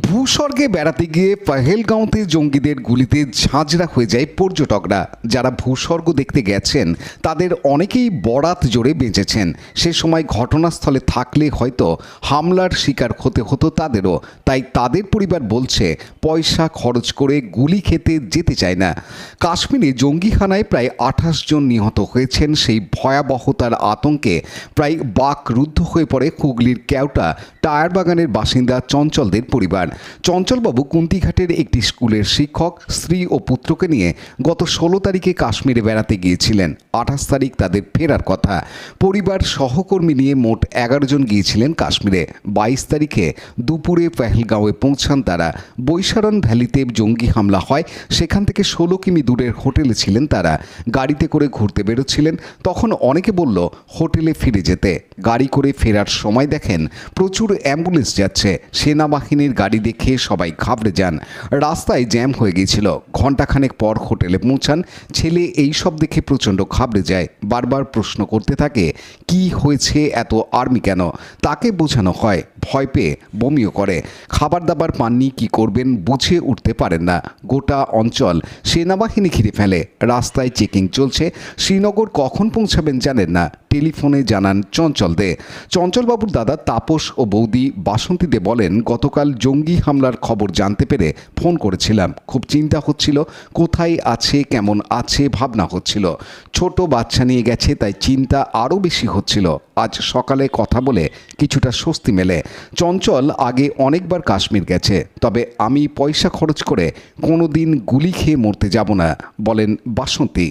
ভূস্বর্গে বেড়াতে গিয়ে পহেলগাঁওতে জঙ্গিদের গুলিতে ঝাঁঝরা হয়ে যায় পর্যটকরা। যারা ভূস্বর্গ দেখতে গেছেন, তাদের অনেকেই বরাত জোরে বেঁচেছেন। সে সময় ঘটনাস্থলে থাকলে হয়তো হামলার শিকার হতে হতো তাদেরও। তাই তাদের পরিবার বলছে, পয়সা খরচ করে গুলি খেতে যেতে চায় না। কাশ্মীরে জঙ্গিখানায় প্রায় আঠাশ জন নিহত হয়েছেন। সেই ভয়াবহতার আতঙ্কে প্রায় বাকরুদ্ধ হয়ে পড়ে হুগলির কেওটা টায়ার বাগানের বাসিন্দা চঞ্চলদের পরিবার। চঞ্চলবাবু কুন্তিঘাটের একটি স্কুলের শিক্ষক, স্ত্রী ও পুত্রকে নিয়ে গত ষোলো তারিখে কাশ্মীরে বেড়াতে গিয়েছিলেন। আঠাশ তারিখ তাদের ফেরার কথা। পরিবার সহকর্মী নিয়ে মোট এগারো জন গিয়েছিলেন কাশ্মীরে। বাইশ তারিখে দুপুরে পেহেলগাঁওয়ে পৌঁছান তারা। বৈশারণ ভ্যালিতে জঙ্গি হামলা হয়। সেখান থেকে ষোলো কিমি দূরের হোটেলে ছিলেন তারা। গাড়িতে করে ঘুরতে বেরোচ্ছিলেন। তখন অনেকে বলল, হোটেলে ফিরে যেতে। গাড়ি করে ফেরার সময় দেখেন, প্রচুর অ্যাম্বুলেন্স যাচ্ছে। সেনাবাহিনীর গাড়ি দেখে সবাই ঘাবড়ে যান। রাস্তায় জ্যাম হয়ে গিয়েছিল। ঘণ্টাখানেক পর হোটেলে পৌঁছান। ছেলে এই সব দেখে প্রচণ্ড ঘাবড়ে যায়। বারবার প্রশ্ন করতে থাকে, কি হয়েছে? এত আর্মি কেন? তাকে বোঝানো হয়। ভয় পেয়ে বমিও করে। খাবার দাবার পাননি, কি করবেন বুঝে উঠতে পারেন না। গোটা অঞ্চল সেনাবাহিনী ঘিরে ফেলে। রাস্তায় চেকিং চলছে। শ্রীনগর কখন পৌঁছাবেন জানেন না। টেলিফোনে জানান চঞ্চল দে। চঞ্চলবাবুর দাদা তাপস ও বৌদি বাসন্তী দে বলেন, গতকাল জঙ্গি হামলার খবর জানতে পেরে ফোন করেছিলাম। খুব চিন্তা হচ্ছিল, কোথায় আছে, কেমন আছে, ভাবনা হচ্ছিল। ছোট বাচ্চা নিয়ে গেছে, তাই চিন্তা আরও বেশি হচ্ছিল। আজ সকালে কথা বলে কিছুটা স্বস্তি মেলে। চঞ্চল আগে অনেকবার কাশ্মীর গেছে, তবে আমি পয়সা খরচ করে কোনো দিন গুলি খেয়ে মরতে যাব না, বলেন বাসন্তী।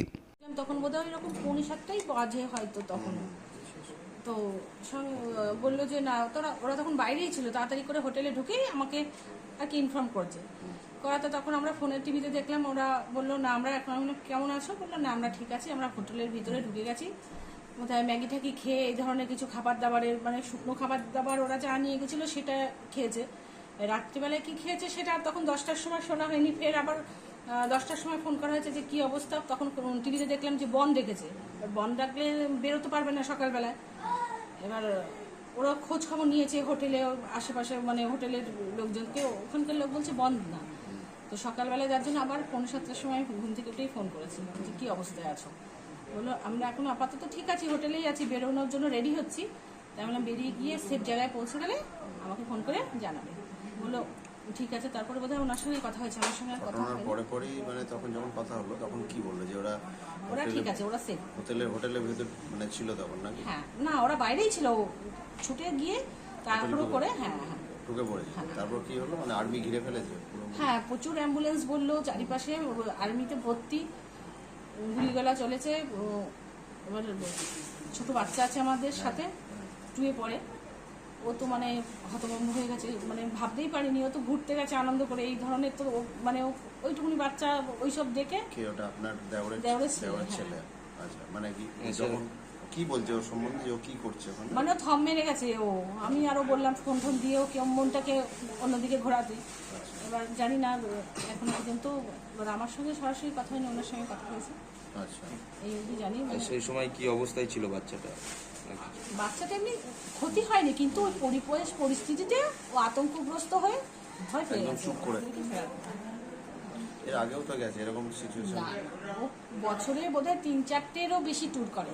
তখন বোধহয় এরকম পৌনে সাতটাই বাজে হয়তো তখন। তো বলল যে, না, তোরা, ওরা তখন বাইরেই ছিল, তাড়াতাড়ি করে হোটেলে ঢুকেই আমাকে আর কি ইনফর্ম করছে। করাতে তখন আমরা ফোনের টিভিতে দেখলাম, ওরা বলল, না, আমরা এখন কেমন আছো? বলল, না, আমরা ঠিক আছি, আমরা হোটেলের ভিতরে ঢুকে গেছি। ম্যাগি ট্যাগি খেয়ে এই ধরনের কিছু খাবার দাবারের মানে শুকনো খাবার দাবার ওরা যা নিয়ে গেছিল সেটা খেয়েছে। রাত্রিবেলায় কি খেয়েছে সেটা তখন দশটার সময় শোনা হয়নি। ফের আবার দশটার সময় ফোন করা হয়েছে যে কি অবস্থা। তখন টিভিতে দেখলাম যে বন এবার বন ডাকলে বেরোতে পারবে না সকালবেলায়। এবার ওরা খোঁজ খবর নিয়েছে হোটেলে আশেপাশে মানে হোটেলের লোকজনকে। ওখানকার লোক বলছে বন্ধ না। তো সকালবেলায় যার জন্য আবার পৌনে সাতটার সময় ঘুম থেকে ফোন করেছিলাম যে কী অবস্থায় আছো? বলল আমরা এখন আপাতত ঠিক আছি হোটেলেই আছি বেরোনোর জন্য রেডি হচ্ছি। তাই বললাম বেরিয়ে গিয়ে সেফ জায়গায় পৌঁছে গেলে আমাকে ফোন করে জানাবে। বলল ঠিক আছে তারপরে বোধহয় ওনার সঙ্গে কথা হয়েছে আমার সঙ্গে কথা হয়নি। পরে পরেই মানে তখন যখন কথা হলো তখন কি বলল যে ওরা ওরা ঠিক আছে ওরা সেফ হোটেলের হোটেলের ভেতর মানে ছিল তখন নাকি? হ্যাঁ না ওরা বাইরেই ছিল ছুটে গিয়ে তাড়াহুড়ো করে হ্যাঁ হ্যাঁ। ঢুকে পড়েছে তারপর কি হলো? মানে আর্মি ঘিরে ফেলেছে? হ্যাঁ প্রচুর অ্যাম্বুলেন্স বলল চারিপাশে আর্মিতে ভর্তি। গুলিগলা চলেছে এবার ছোট বাচ্চা আছে আমাদের সাথে টুয়ে পড়ে ও তো মানে হতভম্ব হয়ে গেছে মানে ভাবতেই পারিনি ও তো ঘুরতে গেছে আনন্দ করে এই ধরনের তো ও- মানে ও- ওইটুকুনি বাচ্চা ওইসব দেখে কি ওটা আপনার দেওরের দেওরের ছেলে, হ্যাঁ। আচ্ছা মানে কি যখন কি বলছে ওর সম্বন্ধে? ও কি করছে ওখানে? মানে থম মেরে গেছে ও। আমি আরও বললাম ফোন ফোন দিয়ে ওকে মনটাকে অন্যদিকে ঘোরাতে এবার জানি না এখন পর্যন্ত এবার আমার সঙ্গে সরাসরি কথা হয়নি ওনার সঙ্গে কথা হয়েছে। আচ্ছা। এই অবধি জানি আর সেই সময় কি অবস্থায় ছিল বাচ্চাটা? বাচ্চাটা এমনি ক্ষতি হয়নি কিন্তু ওই পরিবেশ পরিস্থিতিতে ও আতঙ্কগ্রস্ত হয়ে ভয় পেয়ে গেছে। এর আগেও তো গেছে এরকম সিচুয়েশন না ও বছরে বোধহয় তিন চারটেরও বেশি ট্যুর করে।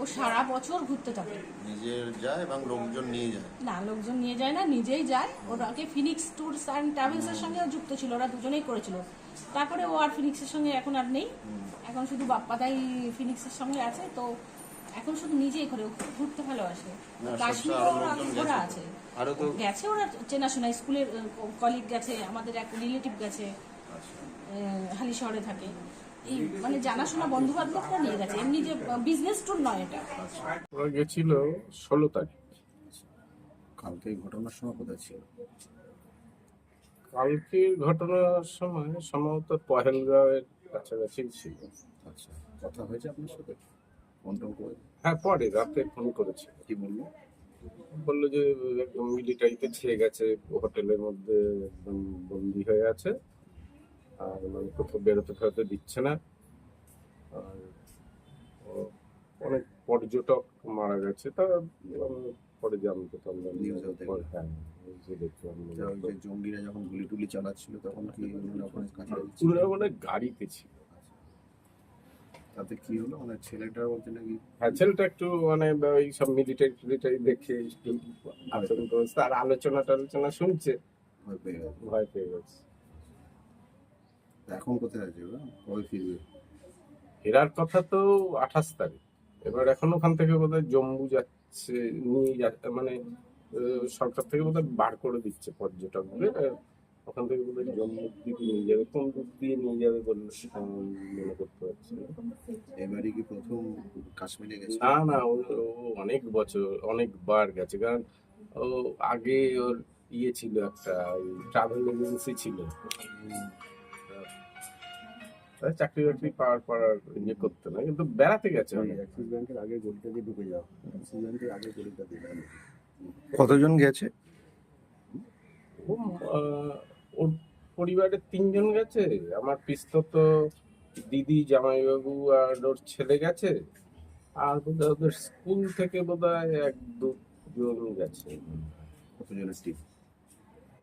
ও ও সারা বছর ঘুরতে থাকে। নিজের যায় এবং লোকজন নিয়ে যায়। না লোকজন নিয়ে যায় না নিজেই যায়। ওর আগে ফিনিক্স ট্যুরস অ্যান্ড ট্রাভেলসের সঙ্গে যুক্ত ছিল ওরা দুজনেই করেছিল। তারপরে ও আর ফিনিক্সের সঙ্গে এখন আর নেই। এখন শুধু বাপ্পাদাই ফিনিক্সের সঙ্গে আছে তো এখন শুধু নিজেই করে ঘুরতে ভালোবাসে। কাশ্মীরে আছে। আরও তো গেছে ওরা চেনাশোনা স্কুলের কলিগ গেছে আমাদের এক রিলেটিভ গেছে। হালি শহরে থাকে। এই মানে জানাশোনা বন্ধু বান্ধবরা নিয়ে গেছে। এমনি যে বিজনেস ট্যুর নয় এটা। ওরা গেছিল ষোলো তারিখ। কালকে এই ঘটনার সময় কোথায় ছিল? কালকে ঘটনার সময় সম্ভবত পহেলগাঁওয়ের কাছাকাছি ছিল। আচ্ছা কথা হয়েছে আপনার সাথে? ফোন টোন করে? হ্যাঁ পরে রাতে ফোন করেছে কি বলল? বলল যে একদম মিলিটারিতে ছেয়ে গেছে হোটেলের মধ্যে একদম বন্দি হয়ে আছে। আর মানে কোথাও বেরোতে ফেরোতে দিচ্ছে না। আর অনেক পর্যটক মারা গেছে। তা পরে জানতে পারলাম হ্যাঁ জঙ্গিরা যখন গুলি টুলি চালাচ্ছিল তখন কি ওরা মানে গাড়িতে ছিল। তাতে কি হলো? মানে ছেলেটা বলতে নাকি? হ্যাঁ ছেলেটা একটু মানে ওই সব মিলিটারি টিলিটারি দেখে একটু আচরণ করেছে। আর আলোচনা টালোচনা শুনছে ভয় পেয়ে গেছে। এখন কোথায় আছে ওরা? কবে ফিরবে? ফেরার কথা তো আঠাশ তারিখ। এবার এখন ওখান থেকে বোধহয় জম্মু যাচ্ছে নিয়ে যাচ্ছে মানে সরকার থেকে বোধহয় বার করে দিচ্ছে পর্যটকদের। ওখান থেকে বোধহয় জম্মুর দিকে নিয়ে যাবে কোন দিক দিয়ে নিয়ে যাবে বলে মনে করতে পারছি এবারে কি প্রথম কাশ্মীরে গেছে? না না ও অনেক বছর অনেকবার গেছে। কারণ ও আগে ওর ইয়ে ছিল একটা ট্রাভেল এজেন্সি ছিল। চাকরি বাকরি পাওয়ার পর আর ইয়ে করতে না কিন্তু বেড়াতে গেছে অনেক। অ্যাক্সিস ব্যাংকের আগে গলিটা দিয়ে ঢুকে যাও। অ্যাক্সিস ব্যাংকের আগে গলিটা দিয়ে কতজন গেছে? ও, ওর পরিবারের তিনজন গেছে। আমার পিস্তত তো দিদি জামাইবাবু আর ওর ছেলে গেছে। আর বোধহয় ওদের স্কুল থেকে বোধহয় এক দুজন গেছে। কতজনের টিম